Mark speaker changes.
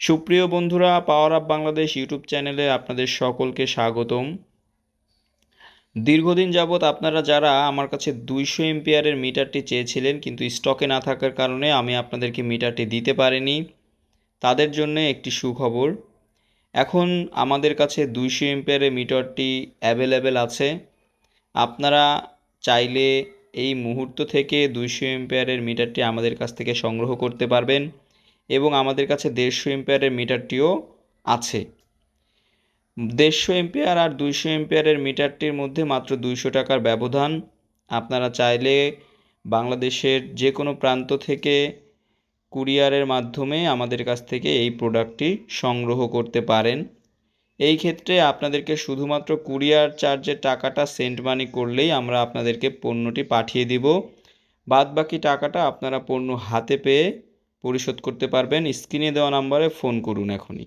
Speaker 1: সুপ্রিয় বন্ধুরা power up Bangladesh YouTube চ্যানেলে আপনাদের সকলকে স্বাগতম। দীর্ঘদিন যাবৎ আপনারা যারা আমার কাছে দুইশো এমপিয়ারের মিটারটি চেয়েছিলেন, কিন্তু স্টকে না থাকার কারণে আমি আপনাদেরকে মিটারটি দিতে পারিনি। তাদের জন্য একটি সুখবর, এখন আমাদের কাছে দুইশো এমপিয়ারের মিটারটি অ্যাভেলেবেল আছে। আপনারা চাইলে এই মুহূর্ত থেকে দুইশো এমপিয়ারের মিটারটি আমাদের কাছ থেকে সংগ্রহ করতে পারবেন। এবং আমাদের কাছে দেড়শো এমপিয়ারের মিটারটিও আছে। দেড়শো এমপিয়ার আর দুইশো এমপিয়ারের মিটারটির মধ্যে মাত্র দুইশো টাকার ব্যবধান। আপনারা চাইলে বাংলাদেশের যে কোনো প্রান্ত থেকে কুরিয়ারের মাধ্যমে আমাদের কাছ থেকে এই প্রোডাক্টটি সংগ্রহ করতে পারেন। এই ক্ষেত্রে আপনাদেরকে শুধুমাত্র কুরিয়ার চার্জের টাকাটা সেন্ট মানি করলেই আমরা আপনাদেরকে পণ্যটি পাঠিয়ে দিব। বাদ বাকি টাকাটা আপনারা পণ্য হাতে পেয়ে পরিশোধ করতে পারবেন। স্ক্রিনে দেওয়া নাম্বারে ফোন করুন এখনই।